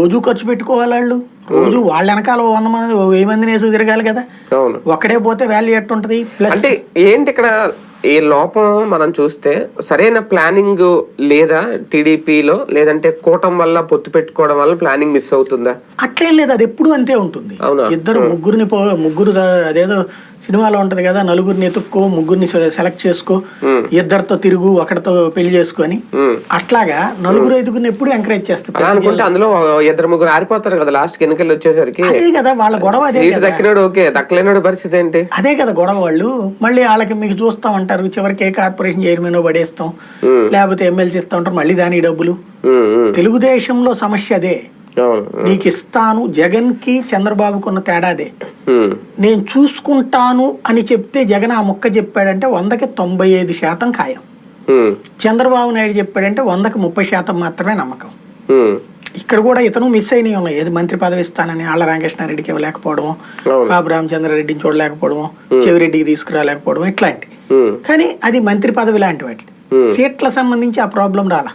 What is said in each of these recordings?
రోజు ఖర్చు పెట్టుకోవాలి వాళ్ళు. రోజు వాళ్ళ వెనకాల వంద మంది వెయ్యి మందిని వేసి తిరగాలి కదా. అవును. ఒక్కడే పోతే వాల్యూ ఎట్టుంటది? ప్లస్ అంటే ఏంటి ఇక్కడ ఈ లోపం మనం చూస్తే సరైన ప్లానింగ్ లేదా టీడీపీలో లేదంటే కూటం వల్ల పొత్తు పెట్టుకోవడం వల్ల ప్లానింగ్ మిస్ అవుతుందా? అట్లేం లేదు అది ఎప్పుడు అంతే ఉంటుంది. అవునా? ఇద్దరు ముగ్గురిని పో ముగ్గురు అదేదో సినిమాలో ఉంటది కదా నలుగురిని ఎత్తుక్కో ముగ్గురిని సెలెక్ట్ చేసుకో ఇద్దరితో తిరుగు ఒకరితో పెళ్ళి చేసుకొని. అట్లాగా నలుగురు ఐదుగురిని ఎప్పుడు ఎంకరేజ్ చేస్తారు. అనుకుంటే అందులో ఇద్దరు ముగ్గురు ఆరిపోతారు కదా లాస్ట్ ఎన్నికలు వచ్చేసరికి. అదే కదా వాళ్ళ గొడవ అదే దక్కినాడు ఓకే. దక్కలేనాడు పరిస్థితి ఏంటి? అదే కదా గొడవ వాళ్ళు. మళ్ళీ వాళ్ళకి మీకు చూస్తాం అంటారు చివరికి ఏ కార్పొరేషన్ చైర్మన్ పడేస్తాం. లేకపోతే ఎమ్మెల్సీ ఇస్తా ఉంటారు మళ్ళీ దానికి డబ్బులు. తెలుగుదేశంలో సమస్య అదే. నీకు ఇస్తాను జగన్కి చంద్రబాబుకు ఉన్న తేడా అదే. నేను చూసుకుంటాను అని చెప్తే జగన్ ఆ మొక్క చెప్పాడంటే వందకి తొంభై ఐదు శాతం ఖాయం. చంద్రబాబు నాయుడు చెప్పాడంటే వందకి ముప్పై శాతం మాత్రమే నమ్మకం. ఇక్కడ కూడా ఇతను మిస్ అయినవి ఉన్నాయి. ఏది మంత్రి పదవి ఇస్తానని ఆళ్ళ రామకృష్ణారెడ్డికి ఇవ్వలేకపోవడము అవును. కాపు రామచంద్రరెడ్డిని చూడలేకపోవడము చెవిరెడ్డికి తీసుకురాలేకపోవడం ఇట్లాంటి కానీ అది మంత్రి పదవి లాంటి వాటి సీట్ల సంబంధించి ఆ ప్రాబ్లం రాలా.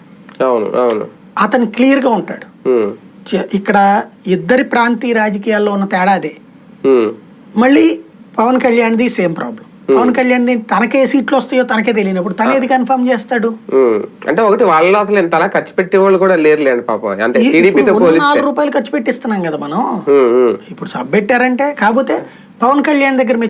అతను క్లియర్గా ఉంటాడు. ఇక్కడ ఇద్దరి ప్రాంతీయ రాజకీయాల్లో ఉన్న తేడా అదే. మళ్ళీ పవన్ కళ్యాణ్ది సేమ్ ప్రాబ్లం. పవన్ కళ్యాణ్ తనకే సీట్లు వస్తాయో తనకే తెలియనప్పుడు తన ఏది కన్ఫర్మ్ చేస్తాడు. అంటే ఒకటి వాళ్ళు అసలు ఇంతలా ఖర్చు పెట్టే వాళ్ళు కూడా లేరులేండి పాపం. అంటే నాలుగు రూపాయలు ఖర్చు పెట్టిస్తున్నాం కదా మనం. ఇప్పుడు సబ్ పెట్టారంటే కాకపోతే పవన్ కళ్యాణ్ దగ్గర